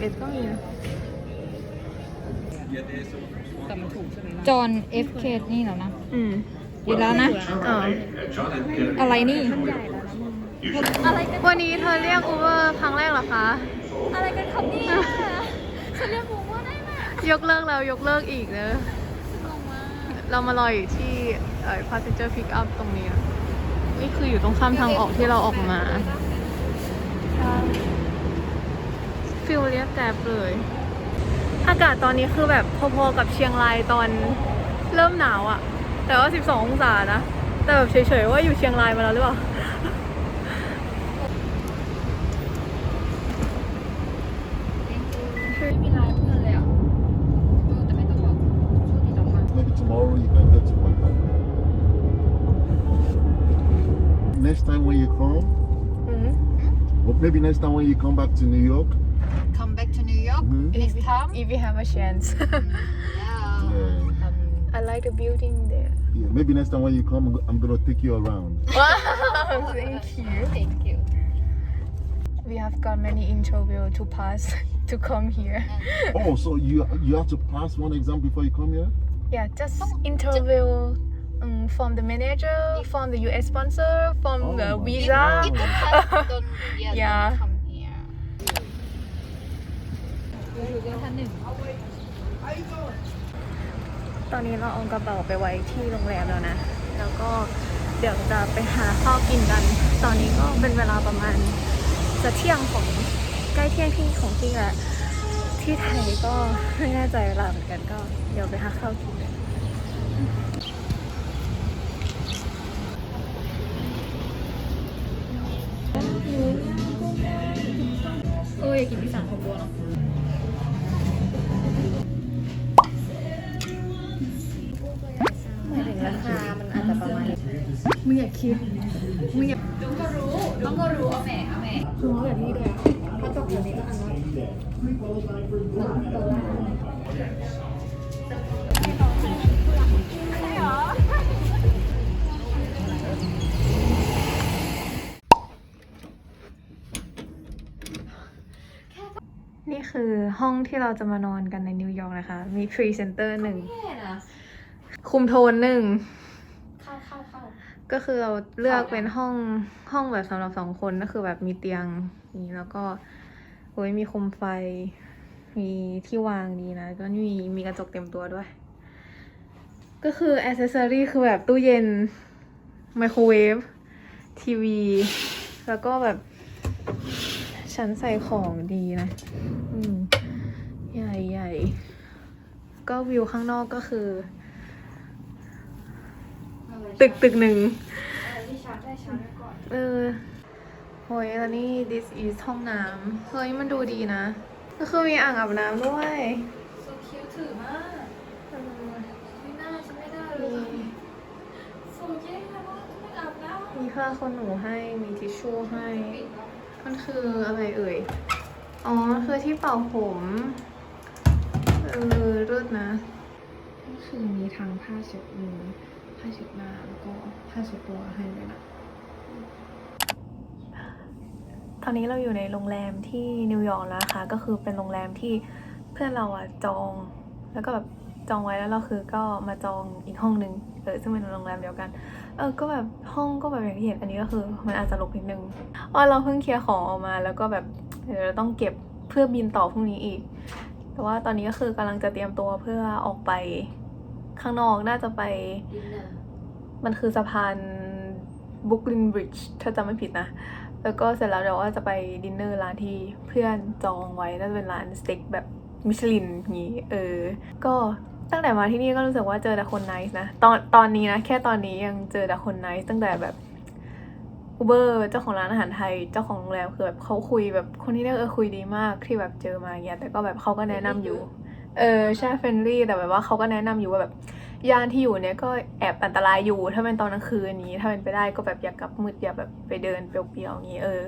sim ยี่สิบเอสก็มีนะจอห์นเอฟเคนี่เหรอนะอืมอยู่แล้วนะอ่าอะไรนี่วันนี้เธอเรียกอูเบอร์ครั้งแรกเหรอคะ อะไรกันครับเนี่ยฉันเรียกผมว่าได้ไหมยกเลิกแล้วยกเลิกอีกเนอะเรามารออยู่ที่เอ่อ passenger pick up ตรงนี้นะนี่คืออยู่ตรงข้ามทางออกที่เราออกมา ฟิลเรียบแกร็บเลย อากาศตอนนี้คือแบบพอๆกับเชียงรายตอนเริ่มหนาวอะแต่ว่า 12 องศานะ แต่แบบเฉยๆว่าอยู่เชียงรายมาแล้วหรือเปล่าไม่มีไลน์เพื่อนเลยอะเออแต่ไม่ต้องบอกช่วงที่จะพัก Maybe tomorrow you can get to Bangkok. Next time when you come, อืม or maybe next time when you come back to New York. Come back to New York Mhm. next time if we have a chance yeah Yeah. I like the building there Yeah, maybe next time when you come, I'm go- I'm gonna take you around. Wow, thank you. thank you We have got many interview to pass to come here. Oh, so you you have to pass one exam before you come here? Yeah, just interview um, from the manager, from the US sponsor, from Oh the my visa. if the pass don't yeah, Yeah. don't ตอนนี้เราเอากระเป๋าไปไว้ที่โรงแรมแล้วนะ แล้วก็เดี๋ยวจะไปหาข้าวกินกัน ตอนนี้ก็เป็นเวลาประมาณจะเที่ยงของใกล้เที่ยงที่ของที่ละที่ไทยก็ไม่แน่ใจเวลาเหมือนกันก็เดี๋ยวไปหาข้าวกินกันเอออยากกินที่สั่งของบัวเนาะหม อยากคิดมึงอยากน้องก็รู้น้องก็รู้เอาแม่เอาแม่คือว่าแบบนี้เลยถ้าจบแบบนี้ก็อันนั้นนี่คือห้องที่เราจะมานอนกันในนิวยอร์กนะคะ มีพรีเซนเตอร์หนึ่งแม่นะคุมโทนหนึ่ง เข้าเข้าเข้า ก็คือเราเลือกเป็นห้องห้องแบบสำหรับสองคนก็คือแบบมีเตียงนี้แล้วก็โอ้ยมีโคมไฟ มีที่วางดีนะก็มีมีกระจกเต็มตัวด้วย ก็คืออ c เซสซอรี่คือแบบตู้เย็นไมโครเวฟทีวี แล้วก็แบบชั้นใส่ของดีนะ อืม ใหญ่ใหญ่ก็วิวข้างนอกก็คือ ตึกตึกหนึ่งเออโอ้ยแล้วนี่ this is ห้องน้ำเฮ้ยมันดูดีนะ ก็คือมีอ่างอาบน้ำด้วยโซคิวถือมากเออไม่น่าฉันไม่ได้เลมียโซเย่มากไม่อาบน้ำมีผ้าขนหนูให้มีทิชชู่ให้ มันคืออะไรเอ่ย อ๋อคือที่เป่าผมเออรดนะ ก็คือมีทั้งผ้าเช็ดมือ ผ้าเช็ดหน้า แล้วก็ผ้าเช็ดตัวให้ด้วยนะตอนนี้เราอยู่ในโรงแรมที่นิวยอร์กแล้วนะคะ ก็คือเป็นโรงแรมที่เพื่อนเราอะจอง แล้วก็แบบจองไว้แล้วเราคือก็มาจองอีกห้องหนึ่งเออซึ่งเป็นโรงแรมเดียวกัน เออก็แบบห้องก็แบบอย่างที่เห็นอันนี้ก็คือมันอาจจะรกนิดนึงว่าเราเพิ่งเคลียร์ของออกมา แล้วก็แบบเดี๋ยวเราต้องเก็บเพื่อบินต่อพรุ่งนี้อีก แต่ว่าตอนนี้ก็คือกำลังจะเตรียมตัวเพื่อออกไป ข้างนอกน่าจะไปดินเนอร์มันคือสะพานบุกลินบริดจ์ถ้าจำไม่ผิดนะ แล้วก็เสร็จแล้วเดี๋ยวว่าจะไปดินเนอร์ร้านที่เพื่อนจองไว้ น่าจะเป็นร้านสเต็กแบบมิชลินอย่างงี้ เออ ก็ตั้งแต่มาที่นี่ก็รู้สึกว่าเจอแต่คนไนส์นะ ตอนตอนนี้นะ แค่ตอนนี้ยังเจอแต่คนไนส์ตั้งแต่แบบอูเบอร์เจ้าของร้านอาหารไทยเจ้าของโรงแรมคือแบบเขาคุยแบบคนที่เนี่ยเออคุยดีมากที่แบบเจอมาอย่างเงี้ยแต่ก็แบบเขาก็แนะนำอยู่ เออใช่เฟรนลี่แต่แบบว่าเขาก็แนะนำอยู่ว่าแบบย่านที่อยู่เนี่ยก็แอบอันตรายอยู่ ถ้าเป็นตอนกลางคืนนี้ ถ้าเป็นไปได้ก็แบบอย่ากกลับมืดอย่าแบบไปเดินเปลี่ยวๆอย่างนี้เออ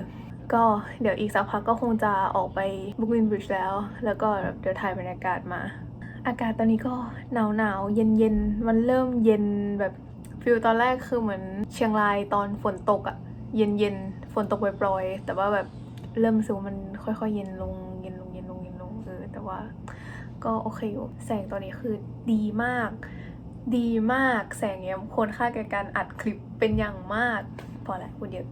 ก็เดี๋ยวอีกสักพักก็คงจะออกไปบุกลินบริดจ์แล้ว แล้วก็เดี๋ยวถ่ายบรรยากาศมา อากาศตอนนี้ก็หนาวหนาวเย็นเย็นมันเริ่มเย็นแบบฟิลตอนแรกคือเหมือนเชียงรายตอนฝนตกอะเย็นเย็นฝนตกปล่อยๆแต่ว่าแบบเริ่มรู้สึกว่ามันค่อยๆ เย็นลงเย็นลงเย็นลงเย็นลงเออแต่ว่า ก็โอเคอยู่ แสงตอนนี้คือดีมาก ดีมาก แสงเนี้ยควรค่าแก่การอัดคลิปเป็นอย่างมาก พอละพูดเยอะ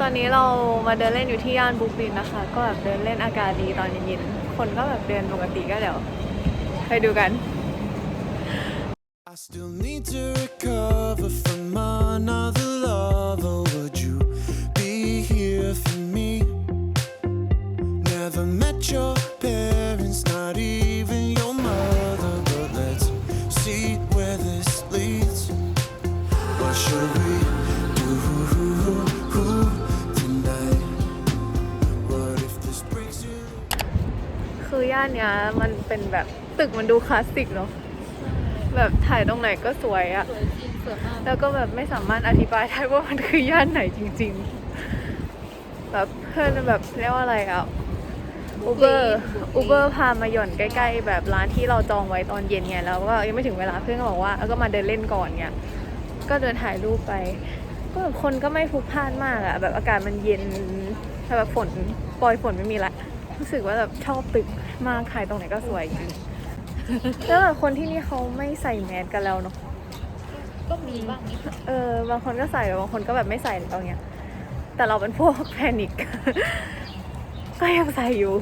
ตอนนี้เรามาเดินเล่นอยู่ที่ย่านบรุกลินนะคะ ก็แบบเดินเล่นอากาศดีตอนเย็นๆคนก็แบบเดินปกติก็เดี๋ยวไปดูกัน still need to recover from another lover. Would you be here for me? Never met your parents, not even your mother. But let's see where this leads. What should we do tonight? What if this breaks you? คือย่านเนี้ยมันเป็นแบบตึกมันดูคลาสสิกเนาะ แบบถ่ายตรงไหนก็สวยอะสวยจริงสวยมากแล้วก็แบบไม่สามารถอธิบายได้ว่ามันคือย่านไหนจริง ๆ แบบเพื่อนแบบเรียกว่าอะไรอะอูเบอร์อูเบอร์พามาหย่อนใกล้ ๆ แบบร้านที่เราจองไว้ตอนเย็นไงแล้วก็ยังไม่ถึงเวลาเพื่อนก็บอกว่าเอาก็มาเดินเล่นก่อนเนี่ยก็เดินถ่ายรูปไป ก็แบบคนก็ไม่พลุกพล่านมากอะแบบอากาศมันเย็นแบบฝนปล่อยฝนไม่มีละรู้สึกว่าแบบชอบตึกมากถ่ายตรงไหนก็สวยจริง แล้วแบบคนที่นี่เขาไม่ใส่แมสกันแล้วเนาะ ก็มีบ้างนิดหน่อยเออบางคนก็ใส่บางคนก็แบบไม่ใส่แล้วเงี้ย แต่เราเป็นพวกแพนิค ก็ยังใส่อยู่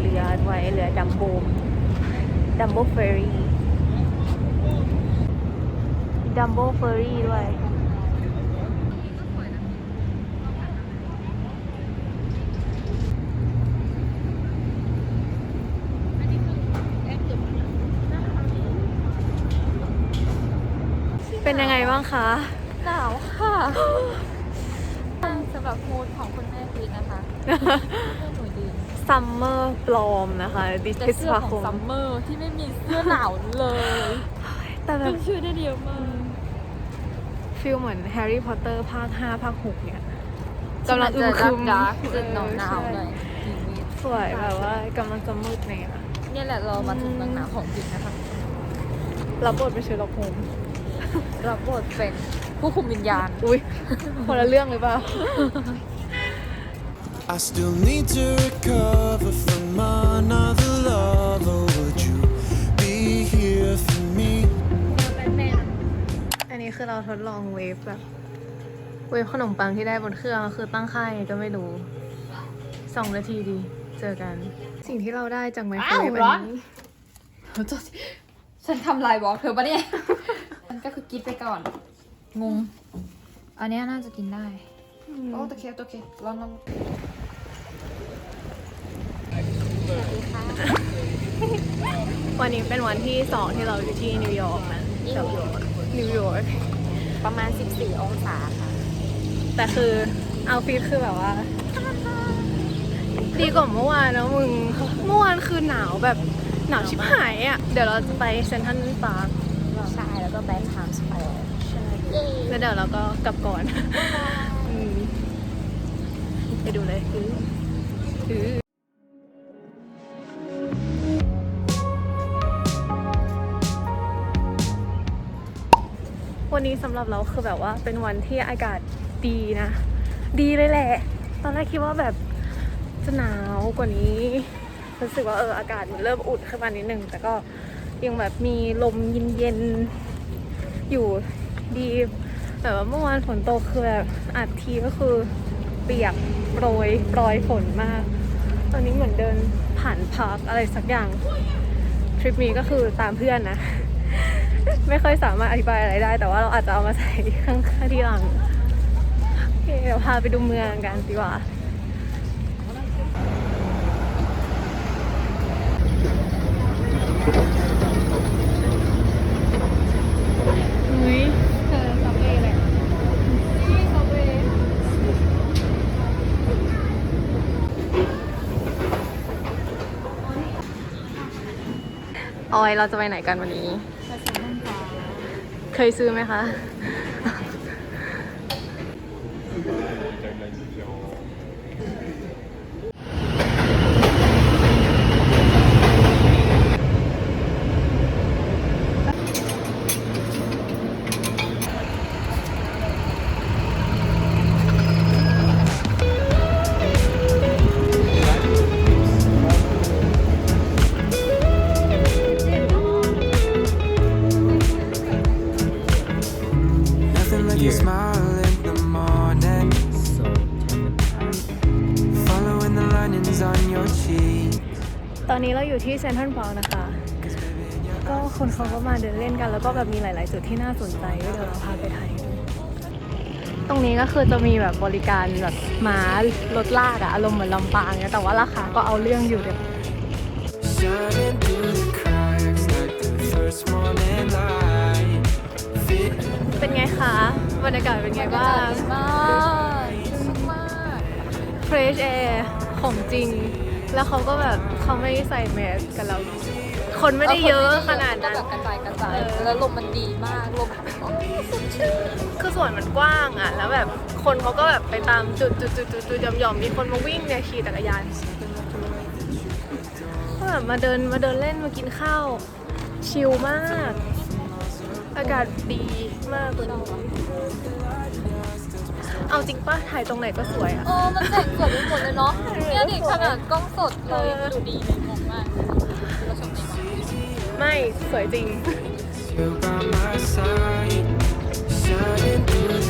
เรือด้วยเรือดัมโบดัมโบเฟอรี่ดัมโบเฟอรี่ด้วยเป็นยังไงบ้างคะ หนาวค่ะสำหรับมูดของคุณแม่พีนะคะแม่หนูดี ซัมเมอร์ปลอมนะคะดิแต่พฤษเสื้อภาขคองมซัมเมอร์ที่ไม่มีเสื้อหนาวเลยแต่แบเป็บนชื่อได้เดียวมากฟิลเหมือนแฮร์รี่พอตเตอร์ภาค 5 ภาค 6 เนี่ยกำลังอึมครึมดาร์กจะหนาวหนาวๆหน่อยสวยแบบว่ากำลังจะมืดเนี่ย เนี่ยแหละเรามาถึงเมืองหนาวของจริงนะคะรับบทเป็นเชอร์ล็อกโฮมส์รับบทเป็นผู้คุมวิญญาณ อุ้ยคนละเรื่องหรือเปล่า I still need to recover from another lover. Would you be here for me? อันนี้คือเราทดลองเวฟแบบ เวฟขนมปังที่ได้บนเครื่อง คือตั้งค่ายไงก็ไม่รู้สองนาทีดี เจอกัน สิ่งที่เราได้จากไมโครเวฟอ้าวร้อัอนน นี้ ฉันทำลายบล็อกเธอปะเนี่ย มันก็คือกินไปก่อน งง อันเนี้ยน่าจะกินได้ โอ้ตะเคียบตะเคียบลองลอง วันนี้เป็นวันที่สองที่เราอยู่ที่นิวยอร์กนะนิวยอร์กนิวยอร์กประมาณ 14 องศาค่ะ แต่คือเอาฟีดคือแบบว่า ดีกว่าเมื่อวานนะมึง เมื่อวานคือหนาวแบบหนาวชิบหายอะ เดี๋ยวเราจะไปเซนทรัลปาร์คใช่ แล้วก็ไปไทม์สแควร์แล้วเดี๋ยวเราก็กลับก่อนอืมไปดูเลยคือ วันนี้สำหรับเราคือแบบว่าเป็นวันที่อากาศดีนะ ดีเลยแหละ ตอนแรกคิดว่าแบบจะหนาวกว่านี้ รู้สึกว่าเอออากาศมันเริ่มอุ่นขึ้นมานิดนึง แต่ก็ยังแบบมีลมเย็นๆอยู่ดีแต่ว่าเมื่อวานฝนตกคือแบบอัดทีก็คือเปียกโปรยโปรยฝนมาก ตอนนี้เหมือนเดินผ่านพาร์คอะไรสักอย่าง ทริปนี้ก็คือตามเพื่อนนะ ไม่ค่อยสามารถอธิบายอะไรได้ แต่ว่าเราอาจจะเอามาใส่ข้างๆที่หลังโอเคเดี๋ยวพาไปดูเมืองกันดีกว่าอุ้ยเธอซับเวย์เลยนี่ซับเวย์ออยเราจะไปไหนกันวันนี้ เคยซื้อไหมคะ จุดที่น่าสนใจก็เดี๋ยวเราพาไปถ่ายดูตรงนี้ก็คือจะมีแบบบริการแบบม้ารถลากอะอารมณ์เหมือนลำปางเนี่ยแต่ว่าราคาก็เอาเรื่องอยู่เดี๋ยว Shining through the cracks like the first morning light. Fit เป็นไงคะบรรยากาศเป็นไงบ้างมากซึ้งมาก Fresh Air ของจริง แล้วเขาก็แบบเขาไม่ใส่แมสกันแล้ว คนไม่ได้เยอะขนาดนั้น ก็แบบกระจายกระจายเออแล้วลมมันดีมากลมโอ้ยสดชื่นคือสวนมันกว้างอะ แล้วแบบคนเขาก็แบบไปตามจุดจุดจุดจุดจุดหย่อมหย่อมมีคนมาวิ่งเนี่ยขี่จักรยานก็แบบมาเดินมาเดินเล่นมากินข้าว ชิลมาก อากาศดีมากเลยเอาจริงป่ะถ่ายตรงไหนก็สวยอะโอ้มันแต่งสวยไปหมดเลยเนาะเนี่ยดิขนาดกล้องสดเรายังดูดีเลยงงมาก ไม่ สวยจริง you by my side. Shining through the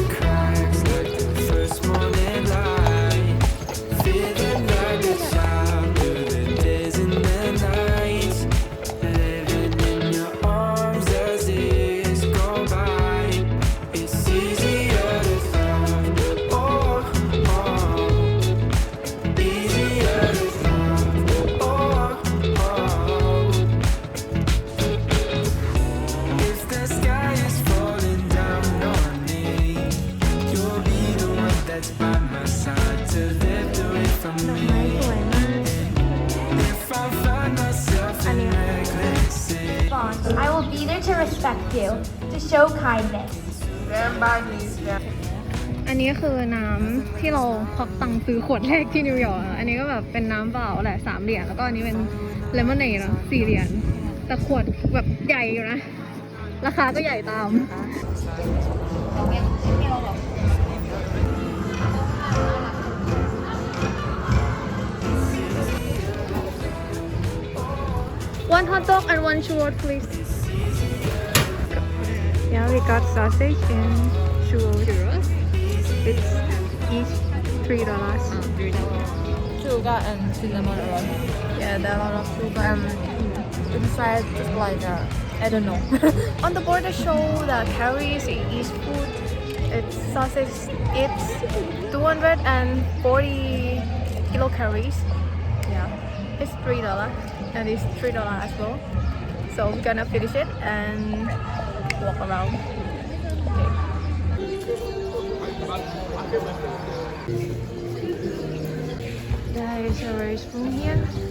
ซื้อขวดแรกที่นิวยอร์กอันนี้ก็แบบเป็นน้ำเปล่าแหละสามเหรียญแล้วก็อันนี้เป็นเลมอนเนดสี่เหรียญแต่ขวดแบบใหญ่อยู่นะ ราคาก็ใหญ่ตาม One hot dog and one churro, please. Yeah, we got sausage and churros. It's each three dollars. three dollars sugar and cinnamon roll Yeah, there are a lot of sugar. um inside just like uh, I don't know On the border show the calories in each food. It's sausage. It's 240 kilocalories. Yeah, it's three dollar, and it's three dollar as well. So we're gonna finish it and walk around. Okay. There is a restroom here.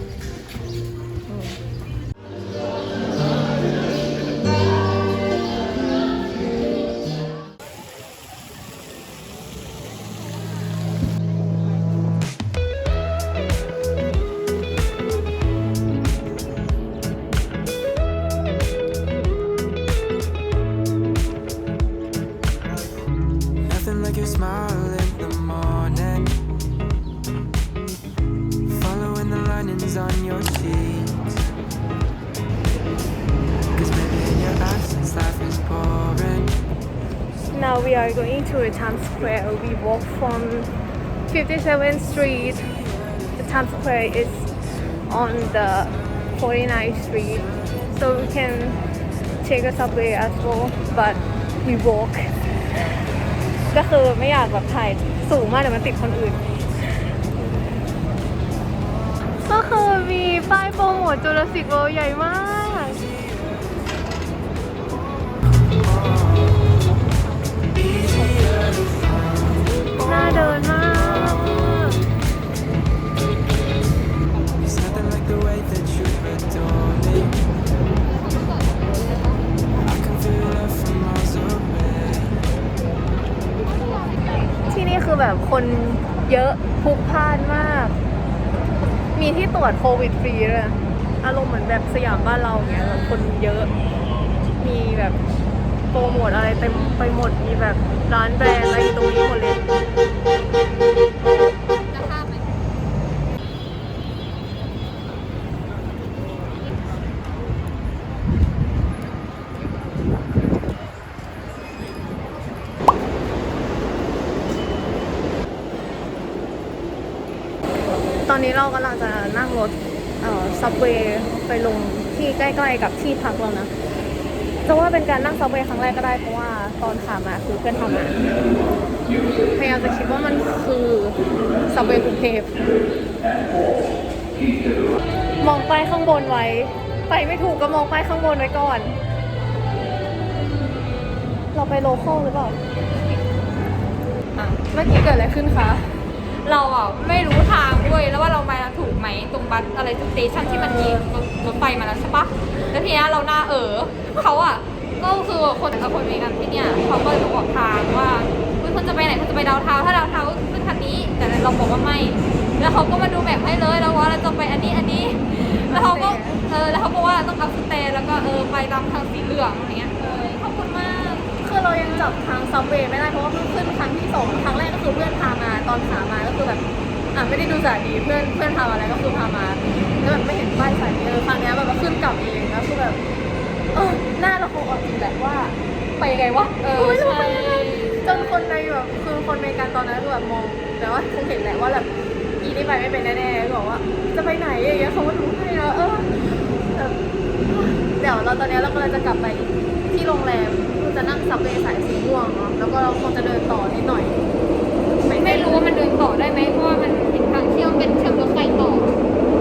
the linings on your cheeks. Cause maybe in your absence, life is boring. Now we are going to Times Square. We walk from 57th Street. The Times Square is on the 49th Street, so we can take a subway as well. But we walk. ก็คือไม่อยากแบบถ่ายสูงมากเดี๋ยวมันติดคนอื่น มีป้ายโปรโมทจูราสสิกเวิลด์ใหญ่มาก น่าเดินมาก It's nothing like the way that you adore me. I can feel it from miles away. ที่นี่คือแบบคนเยอะพลุกพล่านมาก มีที่ตรวจโควิดฟรีเลยอารมณ์เหมือนแบบสยามบ้านเราอย่างเงี้ยแบบคนเยอะ มีแบบโปรโมทอะไรเต็มไปหมด มีแบบร้านแบรนด์อะไรตรงนี้หมดเลย จะข้ามไหม ตอนนี้เรากำลังจะนั่งรถเอ่อซับเวย์ไปลงที่ใกล้ๆกับที่พักเรานะจะว่าเป็นการนั่งซับเวย์ครั้งแรกก็ได้เพราะว่าตอนขามาคือเพื่อนทำมาพยายามจะคิดว่ามันคือซับเวย์กรุงเทพมองป้ายข้างบนไว้ ไปไม่ถูกก็มองป้ายข้างบนไว้ก่อน เราไปโลคอลหรือเปล่าเมื่อกี้เกิดอะไรขึ้นคะ เราอะไม่รู้ทางด้วยแล้วว่าเรามาถูกไหมตรงบัสอะไรสเตชันที่มันมีรถรถไฟมาแล้วใช่ปะแล้วทีเนี้ยเราหน้าเออเขาอะก็คือคนกับคนเมกันที่เนี่ยเขาก็เลยบอกทางว่าเฮ้ยคุณจะไปไหนคุณจะไปดาวเทาถ้าดาวเทาขึ้นคันนี้ แต่เราบอกว่าไม่ แล้วเขาก็มาดูแบบให้เลยแล้วว่าเราจะไปอันนี้อันนี้ แล้วเขาก็เออแล้วเขาบอกว่าต้องอัพสเตย์แล้วก็เออไปตามทางสีเหลืองอย่างเงี้ยเออขอบคุณมาก คือเรายังจับทางซับเวย์ไม่ได้เพราะว่าเพิ่งขึ้นครั้งที่สองครั้งแรกก็คือเพื่อนพามาตอนขามาก็คือแบบอะไม่ได้ดูสายดีเพื่อนเพื่อนพามาแล้วก็คือพามาแล้วแบบไม่เห็นป้ายสายนี้เออครั้งเนี้ยแบบว่าขึ้นกลับเองแล้วคือแบบเออหน้าเราคงออกจริงแหละว่า ไปยังไงวะเออโยเราใช่ไปยังไงจนคนในแบบคือคนอเมริกันตอนนั้นคือแบบมองแต่ว่าคงเห็นแหละว่าแบบอีนี่ไปไม่เป็นแน่ๆก็บอกว่า จะไปไหนอย่างเงี้ยเขาก็ดูให้แล้วเออแบบเดี๋ยวเราตอนนี้เรากำลังจะกลับไปที่โรงแรมคือ จะนั่งซับเวย์สายสีม่วงเนาะแล้วก็เราคงจะเดินต่อนิดหน่อย ไม่รู้ว่ามันเดินต่อได้ไหมเพราะว่ามันเห็นทางเที่ยวเป็นเชื่อมรถไฟต่อ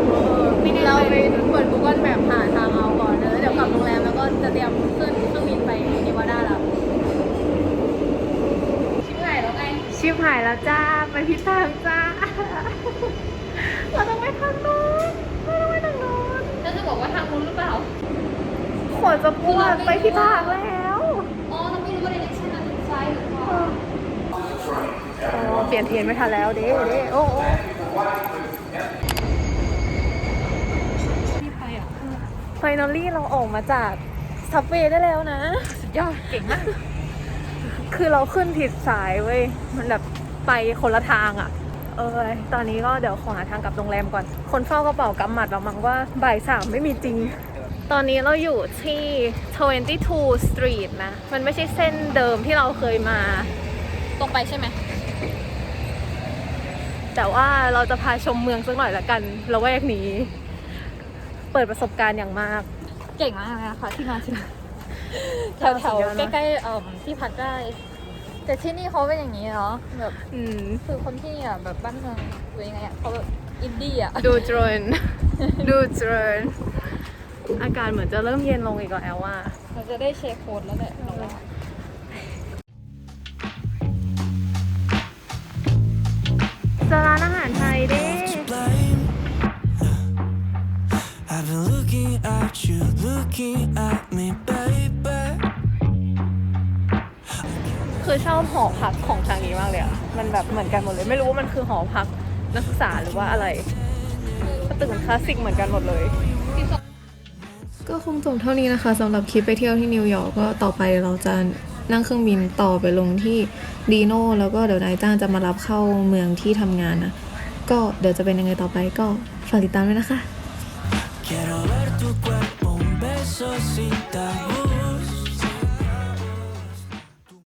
เออเราไปเปิด Google แบบหาทางเอาก่อนแล้วเดี๋ยวกลับโรงแรมแล้วก็จะเตรียมขึ้นเครื่องบินไปนิวาดาแล้วชิบหายแล้วไงชิบหายแล้วจ้าไปพิษทางจ้า เราต้องไปทางโน้นเราต้องไปทางโน้นแล้วจะบอกว่าทางนู้นหรือเปล่า ขวดจะปวดไปพิษทางแล้ว อ๋อ เราไม่รู้ว่าในเล็กชันนั้นเป็นซ้ายหรือขวา อ๋อเปลี่ยนเทียนไม่ทันแล้วเด้เด้โอ้โอ้ไฟนอลลี่เราออกมาจากซับเวย์ได้แล้วนะ สุดยอดเก่งมาก คือเราขึ้นผิดสายเว้ย มันแบบไปคนละทางอะ่ะ เออตอนนี้ก็เดี๋ยวขอหาทางกลับโรงแรมก่อน คนเฝ้ากระเป๋ากำหมัดเรามั้งว่าบ่ายสามไม่มีจริง ตอนนี้เราอยู่ที่ 22 Street นะ มันไม่ใช่เส้นเดิมที่เราเคยมา ตรงไปใช่ไหม แต่ว่าเราจะพาชมเมืองสักหน่อยละกันละแวกนี้ เปิดประสบการณ์อย่างมาก เก่งมากเลยนะคะที่มาถึงแถวแถวสุดยอดใกมากล้ๆเอ่อที่พักได้ แต่ที่นี่เขาเป็นอย่างนี้เนาะแบบอืมคือคนที่นี่อะแบบบ้านเมืองหรือยังไงอะเขาแบบอินดี้อะดูโดรนดูโดรนอากาศเหมือนจะเริ่มเย็นลงอีกแล้วว่าเราจะได้เชคโค้ดแล้วแหละ เราว่าจะร้านอาหารไทยเด้ blame. I've been looking at you, looking at me, baby. คือชอบหอพักของทางนี้มากเลยอะมันแบบเหมือนกันหมดเลย ไม่รู้ว่ามันคือหอพักนักศึกษาหรือว่าอะไรก็ตึกมันคลาสสิกเหมือนกันหมดเลย ก็คงจบเท่านี้นะคะสำหรับคลิปไปเที่ยวที่นิวยอร์กก็ต่อไปเราจะนั่งเครื่องบินต่อไปลงที่ ดีโน่แล้วก็เดี๋ยวนายจ้างจะมารับเข้าเมืองที่ทำงานนะ ก็เดี๋ยวจะเป็นยังไงต่อไปก็ฝากติดตามด้วยนะคะ